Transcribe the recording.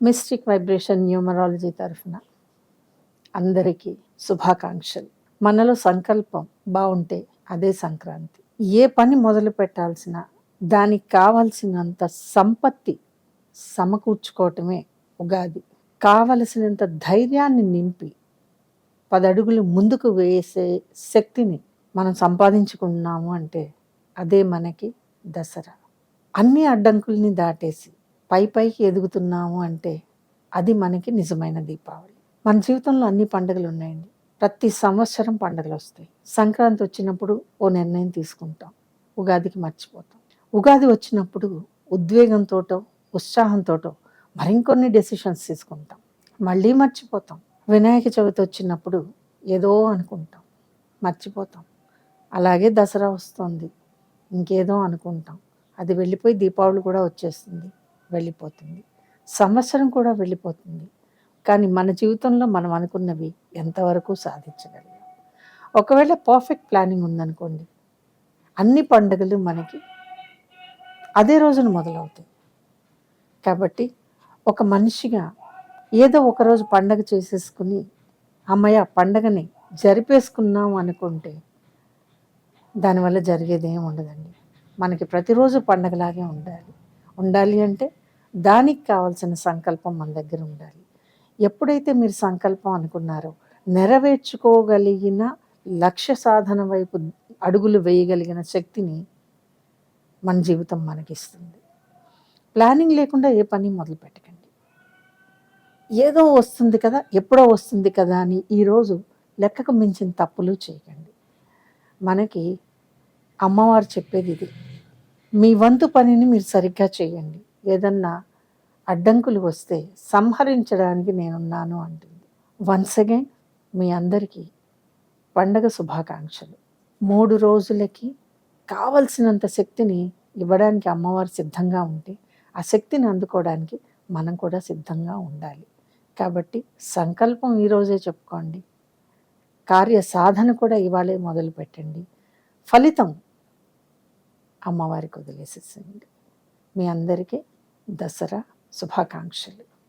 Mystic vibration numerology తరఫున అందరికీ శుభాకాంక్షలు. మనలో సంకల్పం బాగుంటే అదే సంక్రాంతి. ఏ పని మొదలు పెట్టాల్సిన దానికి కావలసినంత సంపత్తి సమకూర్చుకోవటమే ఉగాది. కావలసినంత ధైర్యాన్ని నింపి పదడుగులు ముందుకు వేసే శక్తిని మనం సంపాదించుకున్నాము అంటే అదే మనకి దసరా. అన్ని అడ్డంకుల్ని దాటేసి పై పైకి ఎదుగుతున్నాము అంటే అది మనకి నిజమైన దీపావళి. మన జీవితంలో అన్ని పండుగలు ఉన్నాయండి. ప్రతి సంవత్సరం పండుగలు వస్తాయి. సంక్రాంతి వచ్చినప్పుడు ఓ నిర్ణయం తీసుకుంటాం. ఉగాదికి మర్చిపోతాం. ఉగాది వచ్చినప్పుడు ఉద్వేగంతోటో ఉత్సాహంతోటో మరింకొన్ని డెసిషన్స్ తీసుకుంటాం. మళ్ళీ మర్చిపోతాం. వినాయక చవితి వచ్చినప్పుడు ఏదో అనుకుంటాం. మర్చిపోతాం. అలాగే దసరా వస్తుంది. ఇంకేదో అనుకుంటాం. అది వెళ్ళిపోయి దీపావళి కూడా వచ్చేస్తుంది. వెళ్ళిపోతుంది. సంవత్సరం కూడా వెళ్ళిపోతుంది. కానీ మన జీవితంలో మనం అనుకున్నవి ఎంతవరకు సాధించగలిగాం. ఒకవేళ పర్ఫెక్ట్ ప్లానింగ్ ఉందనుకోండి అన్ని పండుగలు మనకి అదే రోజున మొదలవుతాయి. కాబట్టి ఒక మనిషిగా ఏదో ఒకరోజు పండగ చేసేసుకుని అమ్మయ్య పండగని జరిపేసుకున్నాం అనుకుంటే దానివల్ల జరిగేదేం ఉండదండి. మనకి ప్రతిరోజు పండగలాగే ఉండాలి. ఉండాలి అంటే దానికి కావాల్సిన సంకల్పం మన దగ్గర ఉండాలి. ఎప్పుడైతే మీరు సంకల్పం అనుకున్నారో నెరవేర్చుకోగలిగిన లక్ష్య సాధన వైపు అడుగులు వేయగలిగిన శక్తిని మన జీవితం మనకిస్తుంది. ప్లానింగ్ లేకుండా ఏ పని మొదలు పెట్టకండి. ఏదో వస్తుంది కదా ఎప్పుడో వస్తుంది కదా అని ఈరోజు లెక్కకు మించిన తప్పులు చేయకండి. మనకి అమ్మవారు చెప్పేది ఇది మీ వంతు పనిని మీరు సరిగ్గా చేయండి. ఏదన్నా అడ్డంకులు వస్తే సంహరించడానికి నేనున్నాను అంటుంది. వన్స్ అగైన్ మీ అందరికీ పండగ శుభాకాంక్షలు. మూడు రోజులకి కావలసినంత శక్తిని ఇవ్వడానికి అమ్మవారు సిద్ధంగా ఉంటే ఆ శక్తిని అందుకోవడానికి మనం కూడా సిద్ధంగా ఉండాలి. కాబట్టి సంకల్పం ఈరోజే చెప్పుకోండి. కార్య సాధన కూడా ఇవాళే మొదలు పెట్టండి ఫలితం అమ్మవారికి వదిలేసేసేయండి. మీ అందరికీ దసరా శుభాకాంక్షలు.